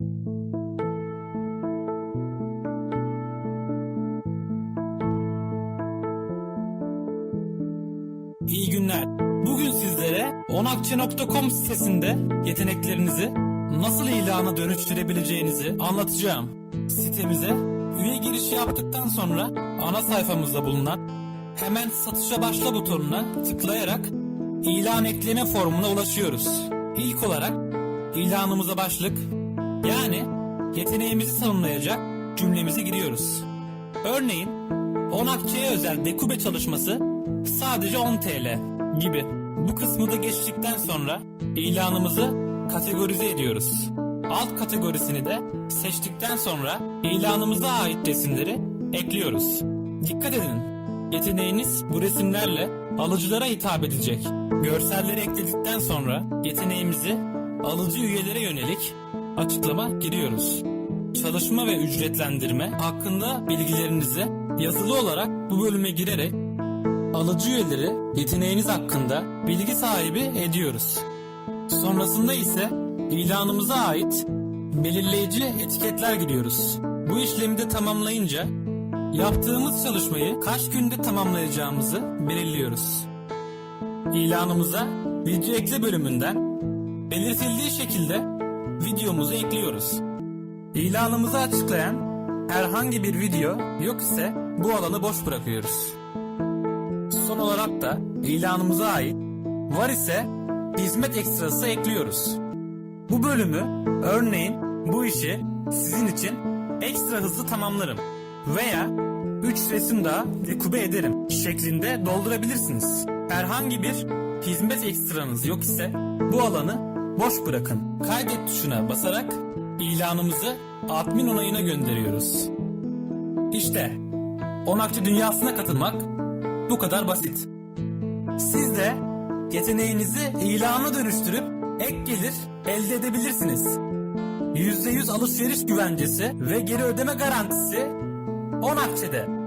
İyi günler. Bugün sizlere onakçe.com sitesinde yeteneklerinizi nasıl ilana dönüştürebileceğinizi anlatacağım. Sitemize üye girişi yaptıktan sonra ana sayfamızda bulunan hemen satışa başla butonuna tıklayarak ilan ekleme formuna ulaşıyoruz. İlk olarak ilanımıza başlık yani yeteneğimizi tanımlayacak cümlemizi giriyoruz. Örneğin 10 akçeye özel dekube çalışması sadece 10 TL gibi. Bu kısmı da geçtikten sonra ilanımızı kategorize ediyoruz. Alt kategorisini de seçtikten sonra ilanımıza ait resimleri ekliyoruz. Dikkat edin, yeteneğiniz bu resimlerle alıcılara hitap edecek. Görselleri ekledikten sonra yeteneğimizi alıcı üyelere yönelik açıklama giriyoruz çalışma ve ücretlendirme hakkında bilgilerinizi yazılı olarak bu bölüme girerek alıcı üyeleri yeteneğiniz hakkında bilgi sahibi ediyoruz. Sonrasında ise ilanımıza ait belirleyici etiketler giriyoruz. Bu işlemi de tamamlayınca yaptığımız çalışmayı kaç günde tamamlayacağımızı belirliyoruz. İlanımıza video ekle bölümünden belirtildiği şekilde videomuzu ekliyoruz. İlanımızı açıklayan herhangi bir video yok ise bu alanı boş bırakıyoruz. Son olarak da ilanımıza ait var ise hizmet ekstrası ekliyoruz. Bu bölümü örneğin bu işi sizin için ekstra hızlı tamamlarım veya 3 resim daha dekube ederim şeklinde doldurabilirsiniz. Herhangi bir hizmet ekstranız yok ise bu alanı boş bırakın. Kaydet tuşuna basarak ilanımızı admin onayına gönderiyoruz. İşte Onakçı dünyasına katılmak bu kadar basit. Siz de yeteneğinizi ilana dönüştürüp ek gelir elde edebilirsiniz. %100 alışveriş güvencesi ve geri ödeme garantisi Onakçe'de.